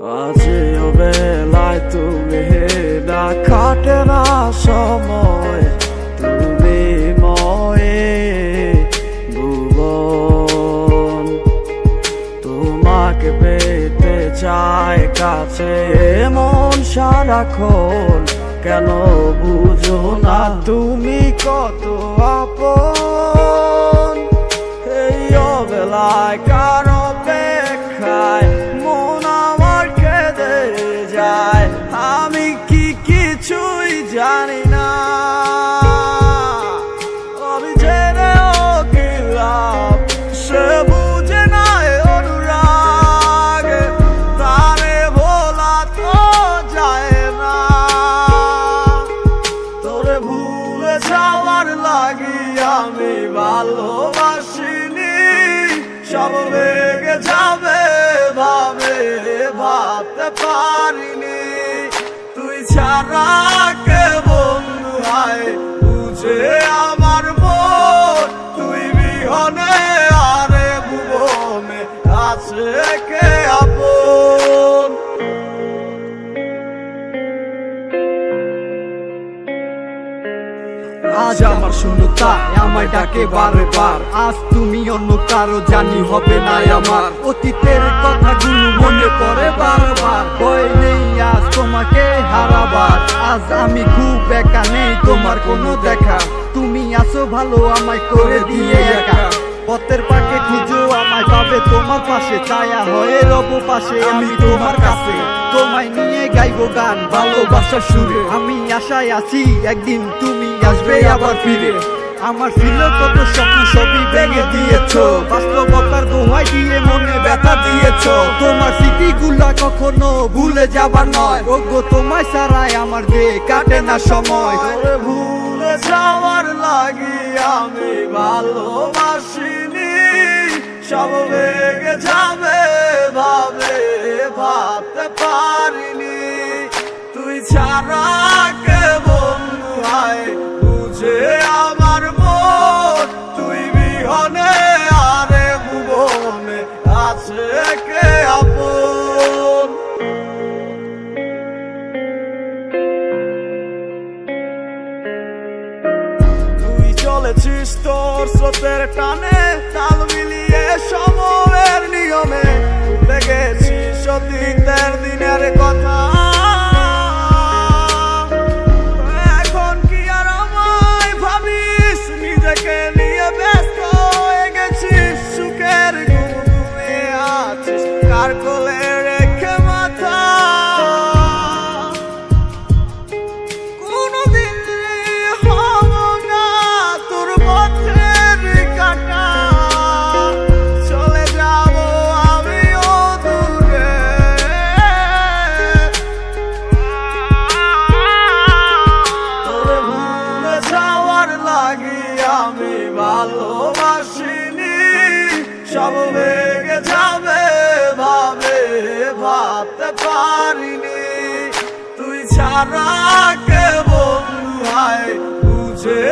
আছে বেলায় তুমি না কাটে না সময়, তুমি ময়ে ভুবন। তোমাকে পেতে চায় কাছে মন সারাক্ষণ, কেন বুঝো না তুমি কত আপন? এই অবেলায় কারও জানি না। আমি জেনেও কি লাভ সে বুঝে না অনুরাগ তারে ভোলা তো যায় না। তোরে ভুলে যাওয়ার লাগি আমি ভালোবাসিনি, সব বেগে যাবে ভাবে, ভাবতে পারিনি। তুই ছাড়া আজ আমার শূন্যতা, আমায় ডাকে বারে বার আজ তুমি অন্য কারও জানি হবে না আমার। অতীতের কথাগুলো মনে পড়ে বারবার। নেই আজ তোমাকে হারাবার। আজ আমি খুব একা নেই, তোমার কোনো দেখা। তুমি আসো ভালো, আমায় করে দিয়ে একা। পথের পাকে খুঁজো আমায়, পাবে তোমার পাশে। ছায়া হয়ে রব পাশে, আমি তোমার কাছে। তোমায় নিয়ে গাইবো গান, ভালোবাসার সুরে। আমি আশায় আছি একদিন তুমি আসবে আবার ফিরে। আমার ছিল কত স্বপ্ন সবই ভেঙে দিয়েছ। বাস্তবতার দোহাই দিয়ে মনে ব্যথা দিয়েছ। তোমার স্মৃতিগুলা কখনো ভুলে যাবার নয়। ওগো তোমায় ছাড়াই আমার দে কাটে না সময়। ভুলে যাওয়ার লাগি আমি ভালোবাসিনি। সব বেগে যাবে আছে কে আপন তুই চলেছিস তোর স্রোতের টানে তাল ভালোবাসিনি সব বেগে যাবে ভাবে ভাবতে পারিনি। তুই ছাড়া কে বন্ধু হয় বুঝে